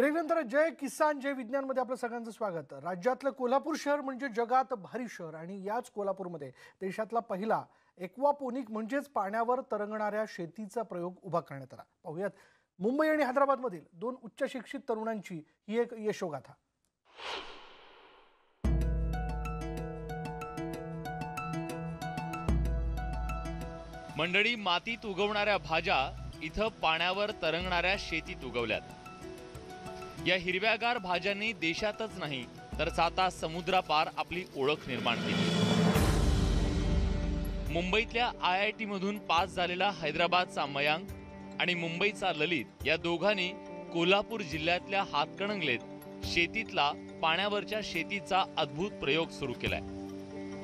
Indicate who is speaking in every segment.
Speaker 1: ब्रेकनंतर जय किसान जय विज्ञानमध्ये आपलं सगळ्यांचं स्वागत. राज्यातलं कोल्हापूर शहर म्हणजे जगात भारी शहर आणि याच कोल्हापूरमध्ये देशातला पहिला एक्वापोनिक म्हणजेच पाण्यावर तरंगणाऱ्या शेतीचा प्रयोग उभा करण्यात आला. पाहूयात. मुंबई आणि हैदराबादमधील दोन उच्च शिक्षित तरुणांची ही एक यशोगाथा.
Speaker 2: मंडळी मातीत उगवणाऱ्या भाज्या इथं पाण्यावर तरंगणाऱ्या शेतीत उगवल्यात. या हिरव्यागार भाज्यांनी देशातच नाही तर साता समुद्रापार आपली ओळख निर्माण केली. मुंबईतल्या आय आय टीमधून पास झालेला हैदराबादचा मयांक आणि मुंबईचा ललित या दोघांनी कोल्हापूर जिल्ह्यातल्या हातकणंगलेत शेतीतला पाण्यावरच्या शेतीचा अद्भुत प्रयोग सुरू केलाय.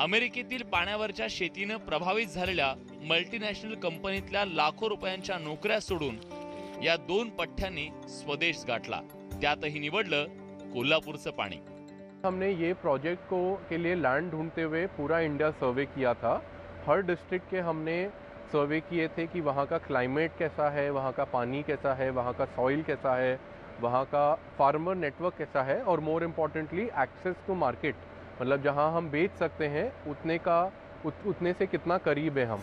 Speaker 2: अमेरिकेतील पाण्यावरच्या शेतीनं प्रभावित झालेल्या मल्टीनॅशनल कंपनीतल्या लाखो रुपयांच्या नोकऱ्या सोडून या दोन पठ्ठ्यांनी स्वदेश गाठला. त्यातही निवडलं कोल्हापूरचं पाणी.
Speaker 3: हमने ये प्रोजेक्ट को के लिए लैंड ढूंढते हुए पूरा इंडिया सर्वे किया था. हर डिस्ट्रिक्ट के हमने सर्वे किए थे कि वहाँ का क्लाइमेट कैसा है वहाँ का पानी कैसा है वहाँ का सॉइल कैसा है वहाँ का फार्मर नेटवर्क कैसा है और more importantly access to market मतलब जहाँ हम बेच सकते हैं उतने का उत, उतने से कितना करीब है हम।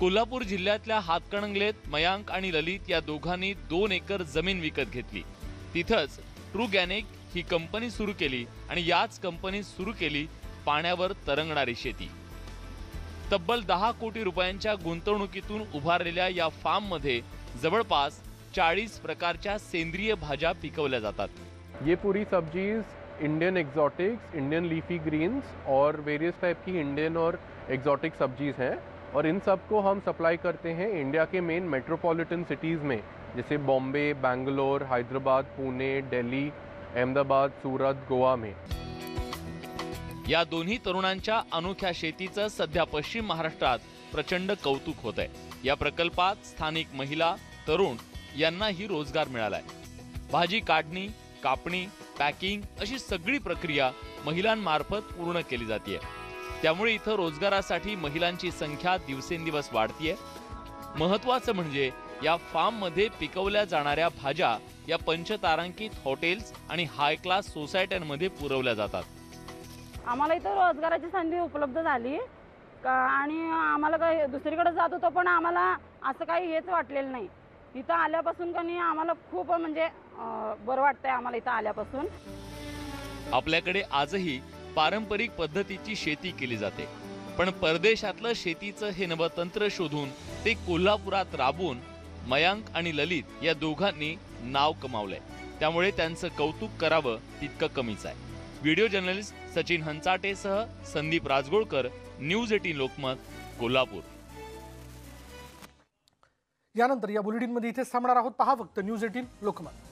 Speaker 2: कोल्हापूर जिल्ह्यातल्या हातकणंगलेत मयांक आणि ललित या दोघांनी दोन एकर जमीन विकत घेतली. तिथंच ट्रू गॅनिक ही कंपनी सुरू केली आणि याच कंपनीत सुरू केली पाण्यावर तरंगणारी शेती. तब्बल दहा कोटी रुपयांच्या गुंतवणुकीतून उभारलेल्या या फार्ममध्ये जवळपास चाळीस प्रकारच्या सेंद्रिय भाज्या पिकवल्या जातात.
Speaker 3: ये पुरी सब्जीज Indian exotics Indian leafy greens और वेरियस टाइप की इंडियन और एक्झॉटिक सब्जीज हैं। और इन सब को हम सप्लाई करते हैं इंडिया के मेन मेट्रोपॉलिटन सिटीज़ में जैसे बॉम्बे बेंगलोर हैदराबाद पुणे दिल्ली अहमदाबाद सूरत गोवा में।
Speaker 2: या दोन्ही तरुणांच्या अनोख्या शेतीचं सध्या पश्चिम महाराष्ट्रात प्रचंड कौतुक होत आहे. या प्रकल्पात स्थानिक महिला तरुण यांनाही रोजगार मिळालाय. भाजी काढणी कापणी पॅकिंग अशी सगळी प्रक्रिया महिलांमार्फत पूर्ण केली जाते त्यामुळे इथं रोजगारासाठी महिलांची संख्या दिवसेंदिवस वाढतीये. महत्वाचं म्हणजे या फार्ममध्ये पिकवल्या जाणाऱ्या भाज्या या पंचतारांकित हॉटेल्स आणि हाय क्लास सोसायट्यांमध्ये पुरवल्या जातात.
Speaker 4: आम्हाला इथं रोजगाराची संधी उपलब्ध झाली. आणि आम्हाला काही दुसरीकडे जात होतो पण आम्हाला असं काही हेच वाटलेलं नाही. इथं आल्यापासून का नाही आम्हाला खूप म्हणजे बरं वाटतंय आम्हाला इथं आल्यापासून.
Speaker 2: आपल्याकडे आजही पारंपरिक पद्धतीची शेती केली जाते. पण परदेशातलं शेतीचं हे नवतंत्र शोधून ते कोल्हापुरात राबवून मयांक आणि ललित या दोघांनी नाव कमावलंय. त्यामुळे त्यांचं कौतुक करावं तितकं कमीच आहे. व्हिडिओ जर्नलिस्ट सचिन हंचाटेसह संदीप राजगोळकर न्यूज एटीन लोकमत कोल्हापूर.
Speaker 1: यानंतर या बुलेटिनमध्ये इथेच थांबणार आहोत. पहा फक्त न्यूज एटीन लोकमत.